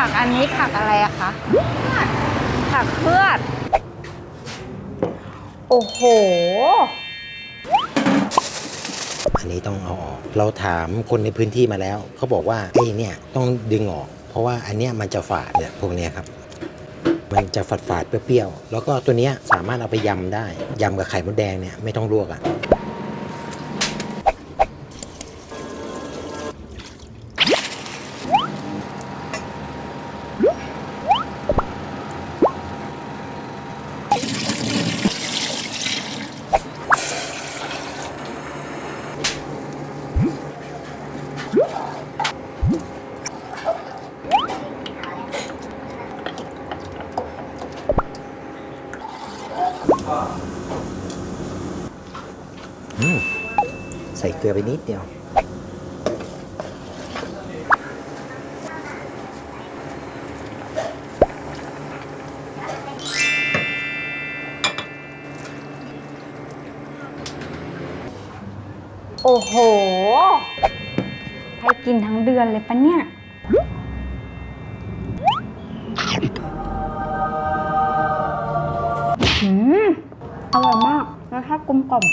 ผักอันนี้ผักอะไรอะคะผักเพือด โอ้โห อันนี้ต้องเอาออก เราถามคนในพื้นที่มาแล้ว เขาบอกว่าไอ้เนี่ยต้องดึงออก เพราะว่าอันเนี้ยมันจะฝาดเนี่ยพวกเนี้ยครับ มันจะฝาดฝาดๆเปรี้ยวๆ แล้วก็ตัวเนี้ยสามารถเอาไปยำได้ ยำกับไข่มดแดงเนี่ยไม่ต้องลวกอะ อืมใส่เโอ้โห ให้กินทั้งเดือนเลยปะเนี่ย อืม อร่อยมากรสชาติกลมกล่อม